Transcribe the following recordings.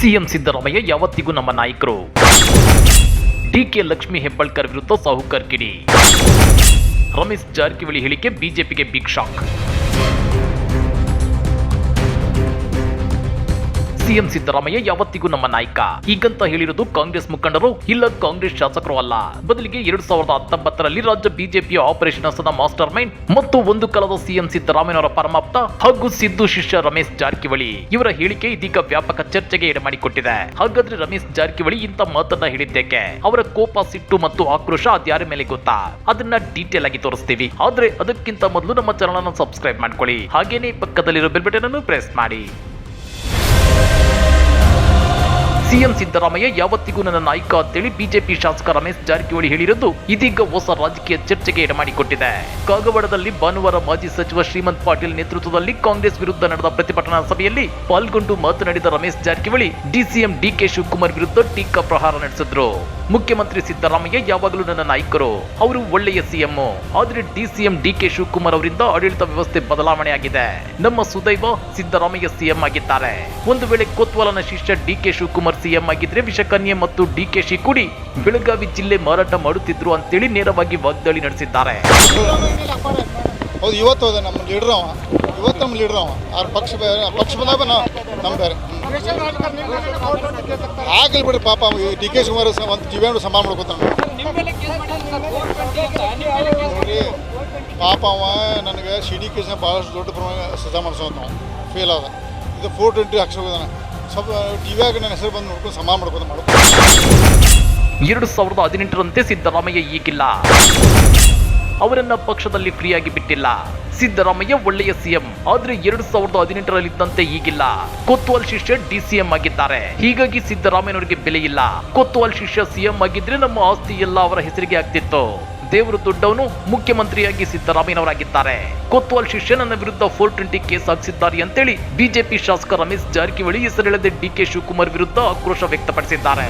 CM Siddaramaiah ಯಾವತ್ತಿಗೂ ನಮ್ಮ ನಾಯಕರು. ಡಿಕೆ ಲಕ್ಷ್ಮಿ ಹೆಬ್ಬಾಳ್ಕರ್ ವಿರುದ್ಧ ಸಾಹುಕರ್ ಕಿಡಿ. ರಮೇಶ್ ಜಾರಕಿಹೊಳಿ ಹೇಳಿಕೆ ಬಿಜೆಪಿಗೆ ಬಿಗ್ ಶಾಕ್. ಸಿಎಂ ಸಿದ್ದರಾಮಯ್ಯ ಯಾವತ್ತಿಗೂ ನಮ್ಮ ನಾಯಕ. ಹೀಗಂತ ಹೇಳಿರೋದು ಕಾಂಗ್ರೆಸ್ ಮುಖಂಡರು, ಇಲ್ಲ ಕಾಂಗ್ರೆಸ್ ಶಾಸಕರು ಅಲ್ಲ. ಬದಲಿಗೆ ಎರಡ್ ಸಾವಿರದ ಹತ್ತೊಂಬತ್ತರಲ್ಲಿ ರಾಜ್ಯ ಬಿಜೆಪಿಯ ಆಪರೇಷನ್ ಹಸದ ಮಾಸ್ಟರ್ ಮೈಂಡ್ ಮತ್ತು ಒಂದು ಕಾಲದ ಸಿಎಂ ಸಿದ್ದರಾಮಯ್ಯನವರ ಪರಮಾಪ್ತ ಹಾಗೂ ಸಿದ್ದು ಶಿಷ್ಯ ರಮೇಶ್ ಜಾರಕಿಹೊಳಿ ಇವರ ಹೇಳಿಕೆ ಇದೀಗ ವ್ಯಾಪಕ ಚರ್ಚೆಗೆ ಎಡೆಮಾಡಿಕೊಟ್ಟಿದೆ. ಹಾಗಾದ್ರೆ ರಮೇಶ್ ಜಾರಕಿಹೊಳಿ ಇಂಥ ಮಾತನ್ನ ಹೇಳಿದ್ದೇಕೆ? ಅವರ ಕೋಪ, ಸಿಟ್ಟು ಮತ್ತು ಆಕ್ರೋಶ ಅದ್ಯಾರ ಮೇಲೆ ಗೊತ್ತಾ? ಅದನ್ನ ಡೀಟೇಲ್ ಆಗಿ ತೋರಿಸ್ತೀವಿ. ಆದ್ರೆ ಅದಕ್ಕಿಂತ ಮೊದಲು ನಮ್ಮ ಚಾನಲ್ ಅನ್ನು ಸಬ್ಸ್ಕ್ರೈಬ್ ಮಾಡ್ಕೊಳ್ಳಿ. ಹಾಗೇನೆ ಪಕ್ಕದಲ್ಲಿರೋ ಬೆಲ್ ಬಟನ್ ಅನ್ನು ಪ್ರೆಸ್ ಮಾಡಿ. ಸಿಎಂ ಸಿದ್ದರಾಮಯ್ಯ ಯಾವತ್ತಿಗೂ ನನ್ನ ನಾಯಕ ಅಂತೇಳಿ ಬಿಜೆಪಿ ಶಾಸಕ ರಮೇಶ್ ಜಾರಕಿಹೊಳಿ ಹೇಳಿರುವುದು ಇದೀಗ ಹೊಸ ರಾಜಕೀಯ ಚರ್ಚೆಗೆ ಎಡೆಮಾಡಿಕೊಟ್ಟಿದೆ ಕಾಗವಾಡದಲ್ಲಿ ಭಾನುವಾರ ಮಾಜಿ ಸಚಿವ ಶ್ರೀಮಂತ್ ಪಾಟೀಲ್ ನೇತೃತ್ವದಲ್ಲಿ ಕಾಂಗ್ರೆಸ್ ವಿರುದ್ಧ ನಡೆದ ಪ್ರತಿಭಟನಾ ಸಭೆಯಲ್ಲಿ ಪಾಲ್ಗೊಂಡು ಮಾತನಾಡಿದ ರಮೇಶ್ ಜಾರಕಿಹೊಳಿ, ಡಿಸಿಎಂ ಡಿಕೆ ಶಿವಕುಮಾರ್ ವಿರುದ್ಧ ಟೀಕಾ ಪ್ರಹಾರ ನಡೆಸಿದ್ರು. ಮುಖ್ಯಮಂತ್ರಿ ಸಿದ್ದರಾಮಯ್ಯ ಯಾವಾಗಲೂ ನನ್ನ ನಾಯಕರು. ಅವರು ಒಳ್ಳೆಯ ಸಿಎಂ. ಆದ್ರೆ ಡಿಸಿಎಂ ಡಿಕೆ ಶಿವಕುಮಾರ್ ಅವರಿಂದ ಆಡಳಿತ ವ್ಯವಸ್ಥೆ ಬದಲಾವಣೆ ಆಗಿದೆ ನಮ್ಮ ಸುದೈವ ಸಿದ್ದರಾಮಯ್ಯ ಸಿಎಂ ಆಗಿದ್ದಾರೆ. ಒಂದು ವೇಳೆ ಕೋತ್ವಾಲನ ಶಿಷ್ಯ ಡಿ ಕೆ ಶಿವಕುಮಾರ್ ಸಿಎಂ ಆಗಿದ್ರೆ ವಿಷಕನ್ಯೆ ಮತ್ತು ಡಿಕೆಶಿ ಕೂಡಿ ಬೆಳಗಾವಿ ಜಿಲ್ಲೆ ಮಾರಾಟ ಮಾಡುತ್ತಿದ್ರು ಅಂತೇಳಿ ನೇರವಾಗಿ ವಾಗ್ದಾಳಿ ನಡೆಸಿದ್ದಾರೆ. ಹೌದು ಇವತ್ತು ನಮ್ಮ ಲೀಡ್ರ್ ಅವ. ಅವ್ರ ಪಕ್ಷ ಬೇರೆ ಪಕ್ಷ ಬಂದಾಗ ನಾವು ನಮ್ಮ ಬೇರೆ ಆಗಲಿ ಬಿಡ್ರಿ ಪಾಪ ಡಿ ಕೆ ಶಿವಕುಮಾರ್ ಒಂದು ಜೀವನ ಸಂಭಾಳ ಮಾಡ್ಕೊತಾನೆ. ಪಾಪ ಅವ ನನಗೆ ಸಿ ಡಿ ಕೇಸ್ನ ಭಾಳಷ್ಟು ದೊಡ್ಡ ಪ್ರಮಾಣ ಸಜಾ ಮಾಡಿಸೋದು ನಾವು ಫೇಲ್ ಆದ. ಇದು ಫೋರ್ ಟ್ವೆಂಟಿ ಹಾಕ್ಸೋದಾನೆ ಸ್ವಲ್ಪ ಟಿ ವಿಯಾಗ ನನ್ನ ಹೆಸರು ಬಂದು ನೋಡ್ಕೊಂಡು ಸಂಭಾಳ ಮಾಡ್ಕೊತ ಮಾಡ್ಕೊ ಎರಡು ಸಾವಿರದ ಹದಿನೆಂಟರಂತೆ ಸಿದ್ದರಾಮಯ್ಯ ಈಗಿಲ್ಲ. ಅವರನ್ನ ಪಕ್ಷದಲ್ಲಿ ಫ್ರೀಯಾಗಿ ಬಿಟ್ಟಿಲ್ಲ. ಸಿದ್ದರಾಮಯ್ಯ ಒಳ್ಳೆಯ ಸಿಎಂ, ಆದ್ರೆ ಎರಡು ಸಾವಿರದ ಹದಿನೆಂಟರಲ್ಲಿದ್ದಂತೆ ಈಗಿಲ್ಲ. ಕೊತ್ವಾಲ್ ಶಿಷ್ಯ ಡಿಸಿಎಂ ಆಗಿದ್ದಾರೆ. ಹೀಗಾಗಿ ಸಿದ್ದರಾಮಯ್ಯನವರಿಗೆ ಬೆಲೆ ಇಲ್ಲ. ಕೊತ್ವಾಲ್ ಶಿಷ್ಯ ಸಿಎಂ ಆಗಿದ್ರೆ ನಮ್ಮ ಆಸ್ತಿ ಎಲ್ಲ ಅವರ ಹೆಸರಿಗೆ ಆಗ್ತಿತ್ತು. ದೇವರು ದೊಡ್ಡವನು, ಮುಖ್ಯಮಂತ್ರಿಯಾಗಿ ಸಿದ್ದರಾಮಯ್ಯನವರಾಗಿದ್ದಾರೆ. ಕೊತ್ವಾಲ್ ಶಿಷ್ಯ ನನ್ನ ವಿರುದ್ಧ ಫೋರ್ ಟ್ವೆಂಟಿ ಕೇಸ್ ಹಾಕಿಸಿದ್ದಾರೆ ಅಂತೇಳಿ ಬಿಜೆಪಿ ಶಾಸಕ ರಮೇಶ್ ಜಾರಕಿಹೊಳಿ ಹೆಸರೆಳೆದ ಡಿಕೆ ಶಿವಕುಮಾರ್ ವಿರುದ್ಧ ಆಕ್ರೋಶ ವ್ಯಕ್ತಪಡಿಸಿದ್ದಾರೆ.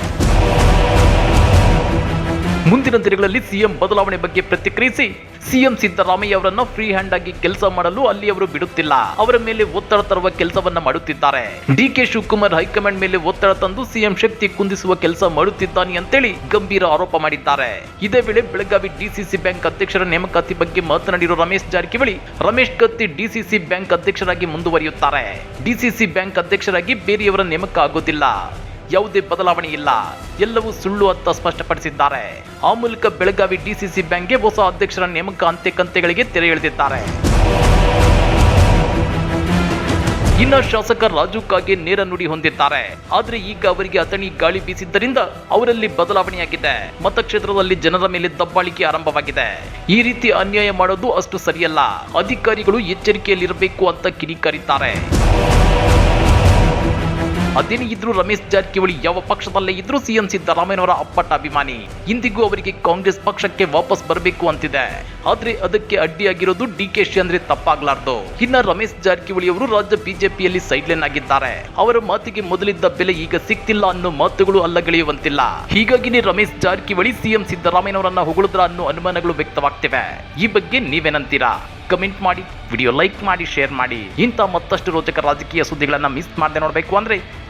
ಮುಂದಿನ ದಿನಗಳಲ್ಲಿ ಸಿಎಂ ಬದಲಾವಣೆ ಬಗ್ಗೆ ಪ್ರತಿಕ್ರಿಯಿಸಿ ಸಿಎಂ ಸಿದ್ದರಾಮಯ್ಯ ಅವರನ್ನು ಫ್ರೀ ಹ್ಯಾಂಡ್ ಆಗಿ ಕೆಲಸ ಮಾಡಲು ಅಲ್ಲಿ ಅವರು ಬಿಡುತ್ತಿಲ್ಲ. ಅವರ ಮೇಲೆ ಒತ್ತಡ ತರುವ ಕೆಲಸವನ್ನ ಮಾಡುತ್ತಿದ್ದಾರೆ. ಡಿ ಕೆ ಶಿವಕುಮಾರ್ ಹೈಕಮಾಂಡ್ ಮೇಲೆ ಒತ್ತಡ ತಂದು ಸಿಎಂ ಶಕ್ತಿ ಕುಂದಿಸುವ ಕೆಲಸ ಮಾಡುತ್ತಿದ್ದಾನೆ ಅಂತೇಳಿ ಗಂಭೀರ ಆರೋಪ ಮಾಡಿದ್ದಾರೆ. ಇದೇ ವೇಳೆ ಬೆಳಗಾವಿ ಡಿಸಿಸಿ ಬ್ಯಾಂಕ್ ಅಧ್ಯಕ್ಷರ ನೇಮಕಾತಿ ಬಗ್ಗೆ ಮಾತನಾಡಿರುವ ರಮೇಶ್ ಜಾರಕಿಹೊಳಿ, ರಮೇಶ್ ಕತ್ತಿ ಡಿಸಿಸಿ ಬ್ಯಾಂಕ್ ಅಧ್ಯಕ್ಷರಾಗಿ ಮುಂದುವರಿಯುತ್ತಾರೆ. ಡಿಸಿಸಿ ಬ್ಯಾಂಕ್ ಅಧ್ಯಕ್ಷರಾಗಿ ಬೇರೆಯವರ ನೇಮಕ ಆಗೋದಿಲ್ಲ ಯಾವುದೇ ಬದಲಾವಣೆ ಇಲ್ಲ. ಎಲ್ಲವೂ ಸುಳ್ಳು ಅಂತ ಸ್ಪಷ್ಟಪಡಿಸಿದ್ದಾರೆ. ಆ ಮೂಲಕ ಬೆಳಗಾವಿ ಡಿಸಿಸಿ ಬ್ಯಾಂಕ್ಗೆ ಹೊಸ ಅಧ್ಯಕ್ಷರ ನೇಮಕ ಅಂತೆ ಕಂತೆಗಳಿಗೆ ತೆರೆ ಎಳೆದಿದ್ದಾರೆ. ಇನ್ನ ಶಾಸಕ ರಾಜು ಕಾಗೆ ನೇರ ನುಡಿ ಹೊಂದಿದ್ದಾರೆ. ಆದ್ರೆ ಈಗ ಅವರಿಗೆ ಅತಣಿ ಗಾಳಿ ಬೀಸಿದ್ದರಿಂದ ಅವರಲ್ಲಿ ಬದಲಾವಣೆಯಾಗಿದೆ. ಮತಕ್ಷೇತ್ರದಲ್ಲಿ ಜನರ ಮೇಲೆ ದಬ್ಬಾಳಿಕೆ ಆರಂಭವಾಗಿದೆ. ಈ ರೀತಿ ಅನ್ಯಾಯ ಮಾಡೋದು ಅಷ್ಟು ಸರಿಯಲ್ಲ. ಅಧಿಕಾರಿಗಳು ಎಚ್ಚರಿಕೆಯಲ್ಲಿರಬೇಕು ಅಂತ ಕಿಡಿಕಾರಿದ್ದಾರೆ. ಅದೇನೇ ಇದ್ರೂ ರಮೇಶ್ ಜಾರಕಿಹೊಳಿ ಯಾವ ಪಕ್ಷದಲ್ಲೇ ಇದ್ರೂ ಸಿಎಂ ಸಿದ್ದರಾಮಯ್ಯನವರ ಅಪ್ಪಟ ಅಭಿಮಾನಿ. ಇಂದಿಗೂ ಅವರಿಗೆ ಕಾಂಗ್ರೆಸ್ ಪಕ್ಷಕ್ಕೆ ವಾಪಸ್ ಬರಬೇಕು ಅಂತಿದೆ. ಆದ್ರೆ ಅದಕ್ಕೆ ಅಡ್ಡಿಯಾಗಿರೋದು ಡಿ ಕೆ ಶಿ ಅಂದ್ರೆ ತಪ್ಪಾಗ್ಲಾರ್ದು. ಇನ್ನ ರಮೇಶ್ ಜಾರಕಿಹೊಳಿ ಅವರು ರಾಜ್ಯ ಬಿಜೆಪಿಯಲ್ಲಿ ಸೈಡ್ಲೈನ್ ಆಗಿದ್ದಾರೆ. ಅವರ ಮಾತಿಗೆ ಮೊದಲಿದ್ದ ಬೆಲೆ ಈಗ ಸಿಗ್ತಿಲ್ಲ ಅನ್ನೋ ಮಾತುಗಳು ಅಲ್ಲಗಳೆಯುವಂತಿಲ್ಲ. ಹೀಗಾಗಿನೇ ರಮೇಶ್ ಜಾರಕಿಹೊಳಿ ಸಿಎಂ ಸಿದ್ದರಾಮಯ್ಯನವರನ್ನ ಹೊಗಳಿದ್ರ ಅನ್ನೋ ಅನುಮಾನಗಳು ವ್ಯಕ್ತವಾಗ್ತಿವೆ. ಈ ಬಗ್ಗೆ ನೀವೇನಂತೀರಾ? ಕಮೆಂಟ್ ಮಾಡಿ, ವಿಡಿಯೋ ಲೈಕ್ ಮಾಡಿ, ಶೇರ್ ಮಾಡಿ. ಇಂಥ ಮತ್ತಷ್ಟು ರೋಚಕ ರಾಜಕೀಯ ಸುದ್ದಿಗಳನ್ನ ಮಿಸ್ ಮಾಡದೆ ನೋಡಬೇಕು ಅಂದ್ರೆ